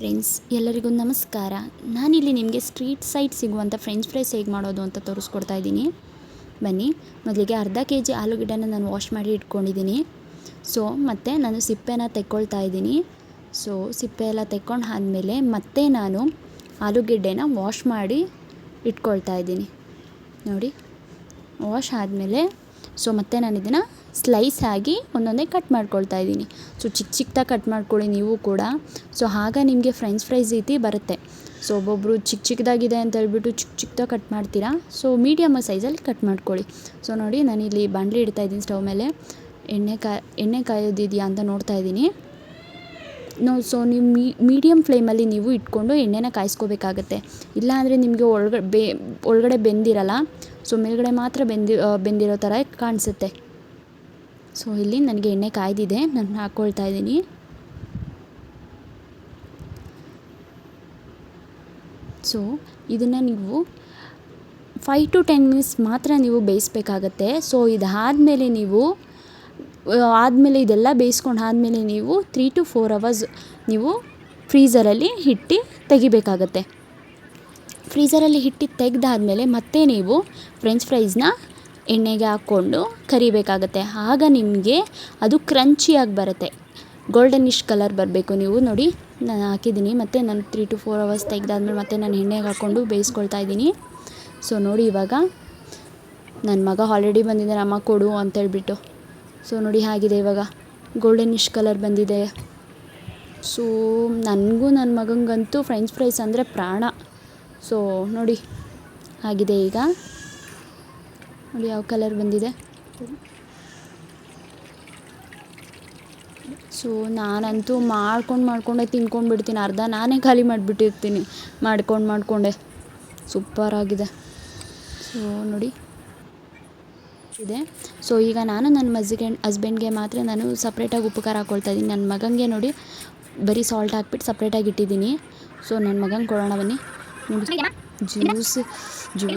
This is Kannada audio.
ಫ್ರೆಂಡ್ಸ್, ಎಲ್ಲರಿಗೂ ನಮಸ್ಕಾರ. ನಾನಿಲ್ಲಿ ನಿಮಗೆ ಸ್ಟ್ರೀಟ್ ಸೈಡ್ ಸಿಗುವಂಥ ಫ್ರೆಂಚ್ ಫ್ರೈಸ್ ಹೇಗೆ ಮಾಡೋದು ಅಂತ ತೋರಿಸ್ಕೊಡ್ತಾ ಇದ್ದೀನಿ. ಬನ್ನಿ, ಮೊದಲಿಗೆ ಅರ್ಧ ಕೆ ಜಿ ಆಲೂಗಡ್ಡೆನ ನಾನು ವಾಶ್ ಮಾಡಿ ಇಟ್ಕೊಂಡಿದ್ದೀನಿ. ಸೊ, ಮತ್ತು ನಾನು ಸಿಪ್ಪೆನ ತೆಕ್ಕೊಳ್ತಾ ಇದ್ದೀನಿ. ಸೊ, ಸಿಪ್ಪೆ ಎಲ್ಲ ತೆಕ್ಕೊಂಡು ಆದಮೇಲೆ ಮತ್ತೆ ನಾನು ಆಲೂಗೆಡ್ಡೆನ ವಾಶ್ ಮಾಡಿ ಇಟ್ಕೊಳ್ತಾ ಇದ್ದೀನಿ. ನೋಡಿ, ವಾಶ್ ಆದಮೇಲೆ ಸೊ, ಮತ್ತೆ ನಾನು ಇದನ್ನು ಸ್ಲೈಸ್ ಆಗಿ ಒಂದೊಂದೇ ಕಟ್ ಮಾಡ್ಕೊಳ್ತಾ ಇದ್ದೀನಿ. ಸೊ, ಚಿಕ್ಕ ಚಿಕ್ಕದಾಗಿ ಕಟ್ ಮಾಡ್ಕೊಳ್ಳಿ ನೀವು ಕೂಡ. ಸೊ, ಆಗ ನಿಮಗೆ ಫ್ರೆಂಚ್ ಫ್ರೈಸ್ ರೀತಿ ಬರುತ್ತೆ. ಸೊ ಒಬ್ಬೊಬ್ಬರು ಚಿಕ್ಕ ಚಿಕ್ಕದಾಗಿದೆ ಅಂತ ಹೇಳ್ಬಿಟ್ಟು ಚಿಕ್ಕ ಚಿಕ್ಕದಾಗಿ ಕಟ್ ಮಾಡ್ತೀರಾ? ಸೊ ಮೀಡಿಯಮ್ ಸೈಜಲ್ಲಿ ಕಟ್ ಮಾಡ್ಕೊಳ್ಳಿ ಸೊ, ನೋಡಿ ನಾನು ಇಲ್ಲಿ ಬಾಂಡ್ಲಿ ಇಡ್ತಾ ಇದ್ದೀನಿ ಸ್ಟವ್ ಮೇಲೆ. ಎಣ್ಣೆ ಕಾಯಿ ಎಣ್ಣೆ ಕಾಯೋದಿದೆಯಾ ಅಂತ ನೋಡ್ತಾ ಇದ್ದೀನಿ. ನೋ, ಸೊ, ನೀವು ಮೀಡಿಯಮ್ ಫ್ಲೇಮಲ್ಲಿ ನೀವು ಇಟ್ಕೊಂಡು ಎಣ್ಣೆನ ಕಾಯಿಸ್ಕೋಬೇಕಾಗತ್ತೆ. ಇಲ್ಲಾಂದರೆ ನಿಮಗೆ ಒಳಗಡೆ ಬೆ, ಒಳಗಡೆ ಬೆಂದಿರಲ್ಲ. ಸೊ, ಮೇಲ್ಗಡೆ ಮಾತ್ರ ಬೆಂದಿ ಬೆಂದಿರೋ ಥರ ಕಾಣಿಸುತ್ತೆ. ಸೊ ಇಲ್ಲಿ ನನಗೆ ಎಣ್ಣೆ ಕಾಯ್ದಿದೆ. ನಾನು ಹಾಕ್ಕೊಳ್ತಾ ಇದ್ದೀನಿ. ಸೊ ಇದನ್ನು ನೀವು ಫೈ ಟು ಟೆನ್ ಮಿನಿಟ್ಸ್ ಮಾತ್ರ ನೀವು ಬೇಯಿಸ್ಬೇಕಾಗತ್ತೆ. ಸೊ ಇದಾದಮೇಲೆ ನೀವು, ಆದಮೇಲೆ ಇದೆಲ್ಲ ಬೇಯಿಸ್ಕೊಂಡು ಆದಮೇಲೆ ನೀವು ತ್ರೀ ಟು ಫೋರ್ ಅವರ್ಸ್ ನೀವು ಫ್ರೀಝರಲ್ಲಿ ಹಿಟ್ಟು ತೆಗಿಬೇಕಾಗತ್ತೆ. ಫ್ರೀಝರಲ್ಲಿ ಹಿಟ್ಟು ತೆಗೆದಾದ್ಮೇಲೆ ಮತ್ತೆ ನೀವು ಫ್ರೆಂಚ್ ಫ್ರೈಸ್ನ ಎಣ್ಣೆಗೆ ಹಾಕ್ಕೊಂಡು ಕರಿಬೇಕಾಗುತ್ತೆ. ಆಗ ನಿಮಗೆ ಅದು ಕ್ರಂಚಿಯಾಗಿ ಬರುತ್ತೆ. ಗೋಲ್ಡನಿಶ್ ಕಲರ್ ಬರಬೇಕು ನೀವು ನೋಡಿ. ನಾನು ಹಾಕಿದ್ದೀನಿ. ಮತ್ತು ನಾನು ತ್ರೀ ಟು ಫೋರ್ ಅವರ್ಸ್ ತೆಗೆದಾದ್ಮೇಲೆ ಮತ್ತೆ ನಾನು ಎಣ್ಣೆಗೆ ಹಾಕ್ಕೊಂಡು ಬೇಯಿಸ್ಕೊಳ್ತಾ ಇದ್ದೀನಿ. ಸೊ ನೋಡಿ ಇವಾಗ ನನ್ನ ಮಗ ಆಲ್ರೆಡಿ ಬಂದಿದ್ದಾನೆ ಅಮ್ಮ ಕೊಡು ಅಂತೇಳ್ಬಿಟ್ಟು ಸೊ ನೋಡಿ ಹಾಗಿದೆ ಇವಾಗ. ಗೋಲ್ಡನಿಶ್ ಕಲರ್ ಬಂದಿದೆ. ಸೊ ನನಗೂ ನನ್ನ ಮಗಂಗಂತೂ ಫ್ರೆಂಚ್ ಫ್ರೈಸ್ ಅಂದರೆ ಪ್ರಾಣ. ಸೊ ನೋಡಿ ಆಗಿದೆ ಈಗ. ನೋಡಿ ಯಾವ ಕಲರ್ ಬಂದಿದೆ. ಸೊ ನಾನಂತೂ ಮಾಡ್ಕೊಂಡು ಮಾಡ್ಕೊಂಡೆ ತಿನ್ಕೊಂಡು ಬಿಡ್ತೀನಿ. ಅರ್ಧ ನಾನೇ ಖಾಲಿ ಮಾಡಿಬಿಟ್ಟಿರ್ತೀನಿ. ಮಾಡ್ಕೊಂಡು ಮಾಡಿಕೊಂಡೆ. ಸೂಪರ್ ಆಗಿದೆ. ಸೊ ನೋಡಿ. ಇದೆ. ಸೊ ಈಗ ನಾನು ನನ್ನ ಮಜ್ಜಿಗೆ ಹಸ್ಬೆಂಡ್ಗೆ ಮಾತ್ರ ನಾನು ಸಪ್ರೇಟಾಗಿ ಉಪಕಾರ ಖಾರ ಹಾಕ್ಕೊಳ್ತಾ ಇದ್ದೀನಿ. ನನ್ನ ಮಗನಿಗೆ ನೋಡಿ ಬರೀ ಸಾಲ್ಟ್ ಹಾಕ್ಬಿಟ್ಟು ಸಪ್ರೇಟಾಗಿ ಇಟ್ಟಿದ್ದೀನಿ. ಸೊ ನನ್ನ ಮಗಂಗೆ ಕೊಡೋಣ ಬನ್ನಿ. ನೋಡಿ ಜ್ಯೂಸ್ ಜ್ಯೂಸ್